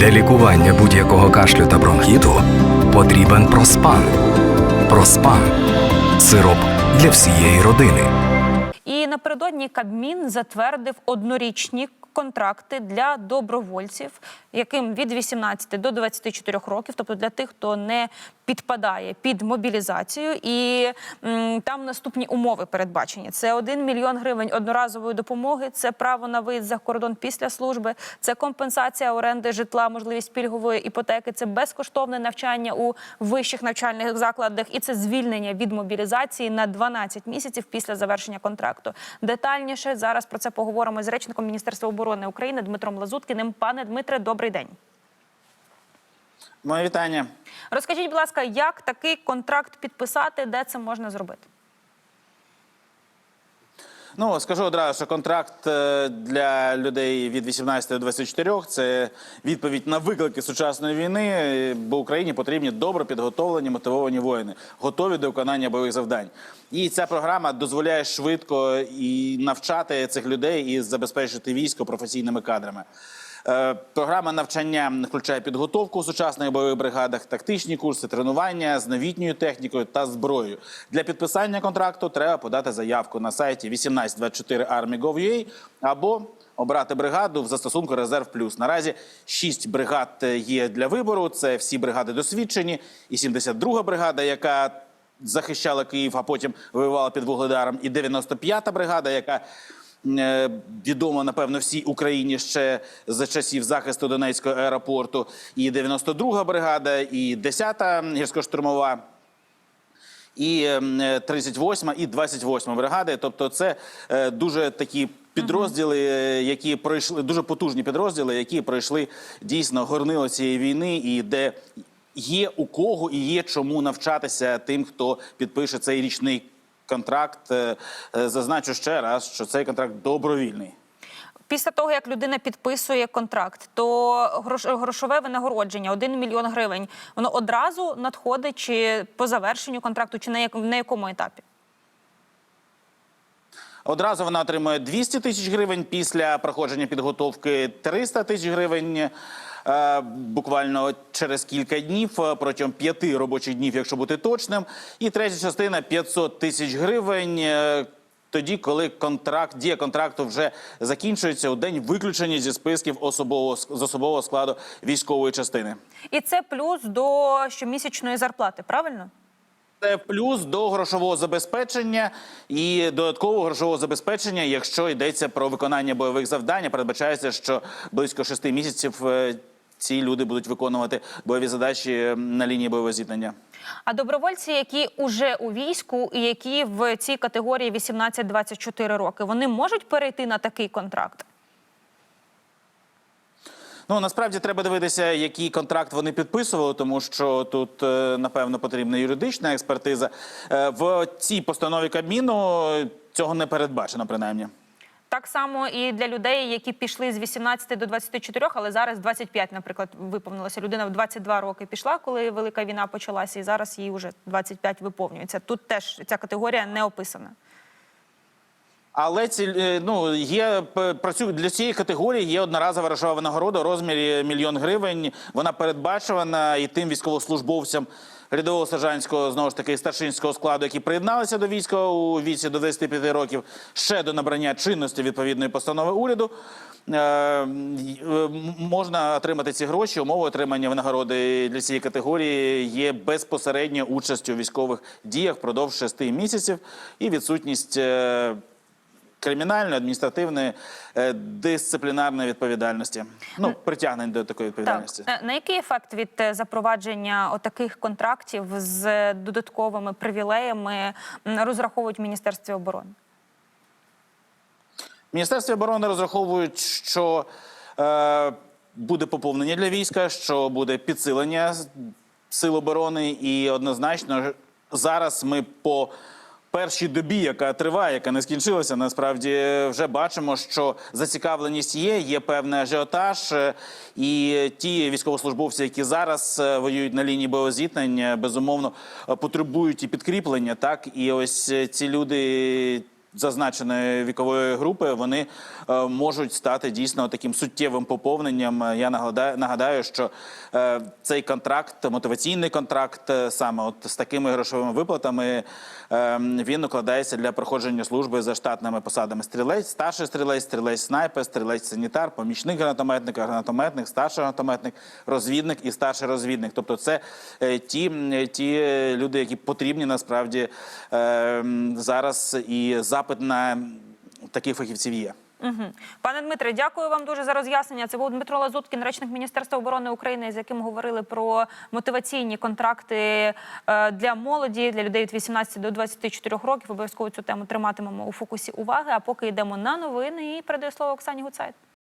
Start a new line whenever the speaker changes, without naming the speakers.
Для лікування будь-якого кашлю та бронхіту потрібен проспан. Проспан сироп для всієї родини.
І напередодні Кабмін затвердив однорічні контракти для добровольців, яким від 18 до 24 років, тобто для тих, хто не підпадає під мобілізацію, і м, там наступні умови передбачені: це 1 мільйон гривень одноразової допомоги, це право на виїзд за кордон після служби, це компенсація оренди житла, можливість пільгової іпотеки, це безкоштовне навчання у вищих навчальних закладах, і це звільнення від мобілізації на 12 місяців після завершення контракту. Детальніше зараз про це поговоримо з речником Міністерства оборони України Дмитром Лазуткіним. Пане Дмитре, добрий день.
Моє вітання.
Розкажіть, будь ласка, як такий контракт підписати, де це можна зробити?
Ну скажу одразу, що контракт е, для людей від 18 до 24 – це відповідь на виклики сучасної війни, бо Україні потрібні добре підготовлені, мотивовані воїни, готові до виконання бойових завдань. І ця програма дозволяє швидко і навчати цих людей і забезпечити військо професійними кадрами. Е, Програма навчання включає підготовку у сучасних бойових бригадах, тактичні курси, тренування з новітньою технікою та зброєю. Для підписання контракту треба подати заявку на сайті 1824army.gov.ua або обрати бригаду в застосунку Резерв Плюс. Наразі шість бригад є для вибору. Це всі бригади досвідчені, і 72-га бригада, яка захищала Київ, а потім воювала під Вугледаром, і 95-та бригада, яка е, відома, напевно, всій Україні ще за часів захисту Донецького аеропорту, і 92-га бригада, і 10-та гірсько-штурмова. І ем, е, 38 і 28 бригади. Тобто, це е, дуже такі підрозділи, які пройшли дуже потужні підрозділи, які пройшли дійсно горнило цієї війни, і де є у кого і є чому навчатися тим, хто підпише цей річний контракт. Е, е, Зазначу ще раз, що цей контракт добровільний.
Після того, як людина підписує контракт, то грошове винагородження 1 мільйон гривень, воно одразу надходить чи по завершенню контракту, чи на якому етапі?
Одразу вона отримує 200 тисяч гривень після проходження підготовки 300 тисяч гривень. Е, Буквально через кілька днів е, протягом п'яти робочих днів, якщо бути точним, і третя частина 500 тисяч гривень. е, Тоді, коли контракт дія контракту вже закінчується у день виключення зі списків особового з особового складу військової частини.
І це плюс до щомісячної зарплати, правильно?
Це плюс до грошового забезпечення і додаткового грошового забезпечення, якщо йдеться про виконання бойових завдань, передбачається, що близько шести місяців е, ці люди будуть виконувати бойові задачі на лінії бойового зіткнення.
А добровольці, які уже у війську і які в цій категорії 18-24 роки, вони можуть перейти на такий контракт?
Ну насправді треба дивитися, який контракт вони підписували, тому що тут е, напевно потрібна юридична експертиза. Е, В цій постанові Кабміну цього не передбачено, принаймні.
Так само і для людей, які пішли з 18 до 24, але зараз 25, наприклад, виповнилося. Людина в 22 роки пішла, коли велика війна почалася, і зараз їй вже 25 виповнюється. Тут теж ця категорія не описана.
Але ці е, ну є п- для цієї категорії є одноразова грошова винагорода у розмірі мільйон гривень. Вона передбачена і тим військовослужбовцям рядового сержантського знову ж таки старшинського складу, які приєдналися до війська у віці до 25 років, ще до набрання чинності відповідної постанови уряду. Е, е, можна отримати ці гроші. Умови отримання винагороди для цієї категорії є безпосередньо участю у військових діях впродовж шести місяців і відсутність. Кримінальної, адміністративної, е, дисциплінарної відповідальності. Ну, притягнень до такої відповідальності.
Так. Е, На який ефект від е, запровадження отаких контрактів з додатковими привілеями розраховують в Міністерстві оборони?
В Міністерстві оборони розраховують, що е, буде поповнення для війська, що буде підсилення сил оборони, і однозначно зараз ми по першій добі, яка триває, яка не скінчилася, насправді вже бачимо, що зацікавленість є, є певний ажіотаж, е, і ті військовослужбовці, які зараз е, воюють на лінії бойового безумовно е, потребують і підкріплення. Так і ось ці люди зазначеної вікової групи, вони е, можуть стати дійсно таким суттєвим поповненням. Я нагадаю, нагадаю, що е, цей контракт, мотиваційний контракт, е, саме от з такими грошовими виплатами, він укладається для проходження служби за штатними посадами стрілець, старший стрілець, стрілець снайпер, стрілець санітар, помічник гранатометника, гранатометник, старший гранатометник, розвідник і старший розвідник. Тобто, це ті, ті люди, які потрібні насправді зараз, і запит на таких фахівців є.
Угу. Пане Дмитре, дякую вам дуже за роз'яснення. Це був Дмитро Лазуткін, речник Міністерства оборони України, з яким говорили про мотиваційні контракти е, для молоді, для людей від 18 до 24 років. Обов'язково цю тему триматимемо у фокусі уваги. А поки йдемо на новини і передаю слово Оксані Гуцайт.